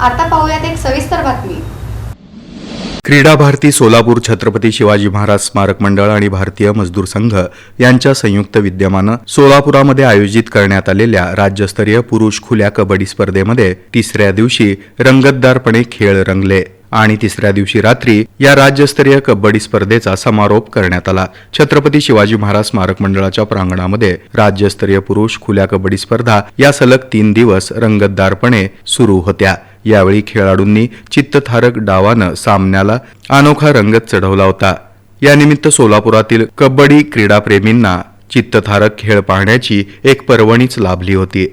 आता पाहूयात एक सविस्तर बातमी. क्रीडा भारती सोलापूर छत्रपती शिवाजी महाराज स्मारक मंडळ आणि भारतीय मजदूर संघ यांच्या संयुक्त विद्यमानं सोलापुरामध्ये आयोजित करण्यात आलेल्या राज्यस्तरीय पुरुष खुल्या कबड्डी स्पर्धेमध्ये तिसऱ्या दिवशी रंगतदारपणे खेळ रंगले आणि तिसऱ्या दिवशी रात्री या राज्यस्तरीय कबड्डी स्पर्धेचा समारोप करण्यात आला. छत्रपती शिवाजी महाराज स्मारक मंडळाच्या प्रांगणामध्ये राज्यस्तरीय पुरुष खुल्या कबड्डी स्पर्धा या सलग तीन दिवस रंगतदारपणे सुरू होत्या. यावेळी खेळाडूंनी चित्तथारक डावानं सामन्याला अनोखा रंगत चढवला होता. यानिमित्त सोलापुरातील कबड्डी क्रीडाप्रेमींना चित्तथारक खेळ पाहण्याची एक पर्वणीच लाभली होती.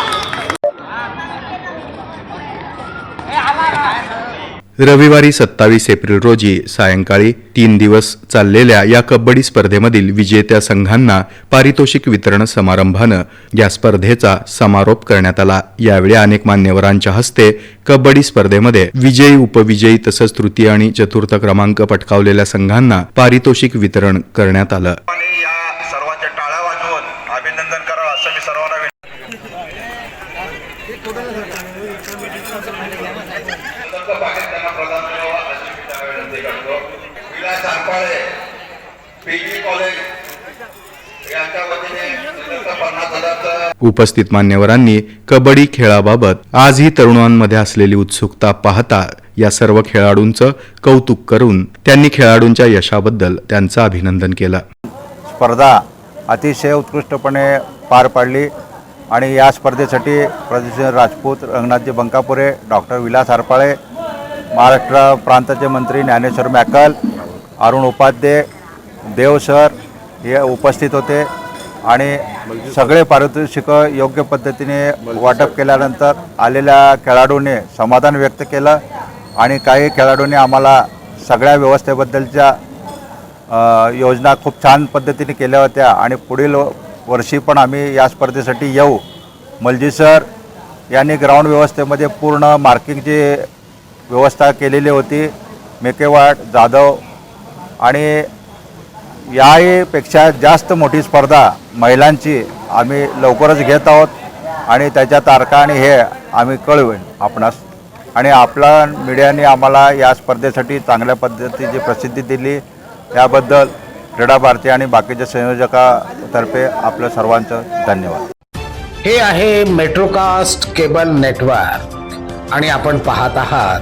रविवारी सत्तावीस एप्रिल रोजी सायंकाळी तीन दिवस चाललेल्या या कबड्डी स्पर्धेमधील विजेत्या संघांना पारितोषिक वितरण समारंभानं या स्पर्धेचा समारोप करण्यात आला. यावेळी अनेक मान्यवरांच्या हस्ते कबड्डी स्पर्धेमध्ये विजयी उपविजयी तसंच तृतीय आणि चतुर्थ क्रमांक पटकावलेल्या संघांना पारितोषिक वितरण करण्यात आलं. अभिनंदन प्रदान अशी मी विनंती करतो विलास पीजी कॉलेज उपस्थित मान्यवरांनी कबड्डी खेळाबाबत आजही तरुणांमध्ये असलेली उत्सुकता पाहता या सर्व खेळाडूंचं कौतुक करून त्यांनी खेळाडूंच्या यशाबद्दल त्यांचं अभिनंदन केलं. स्पर्धा अतिशय उत्कृष्टपणे पार पाडली आणि या स्पर्धेसाठी प्रदेश राजपूत रंगनाथजी बंकापुरे डॉक्टर विलास आरपाळे महाराष्ट्र प्रांताचे मंत्री ज्ञानेश्वर मॅकल अरुण उपाध्ये देव सर हे उपस्थित होते आणि सगळे पारितोषिकं योग्य पद्धतीने वाटप केल्यानंतर आलेल्या खेळाडूने समाधान व्यक्त केलं आणि काही खेळाडूंनी आम्हाला सगळ्या व्यवस्थेबद्दलच्या योजना खूप छान पद्धतीने केल्या होत्या आणि पुढील वर्षी पण आम्ही या स्पर्धेसाठी येऊ. मलजी सर यांनी ग्राउंड व्यवस्थेमध्ये पूर्ण मार्किंगची व्यवस्था केलेली होती. मेकेवाड जाधव आणि याहीपेक्षा जास्त मोठी स्पर्धा महिलांची आम्ही लवकरच घेत आहोत आणि त्याच्या तारखा आणि हे आम्ही कळवेन आपणास. आणि आपला मीडियाने आम्हाला या स्पर्धेसाठी चांगल्या पद्धतीची प्रसिद्धी दिली. याबद्दल क्रीडा भारती आणि बाकीच्या संयोजकातर्फे आपलं सर्वांचं धन्यवाद. हे आहे मेट्रोकास्ट केबल नेटवर्क आणि आपण पाहत आहात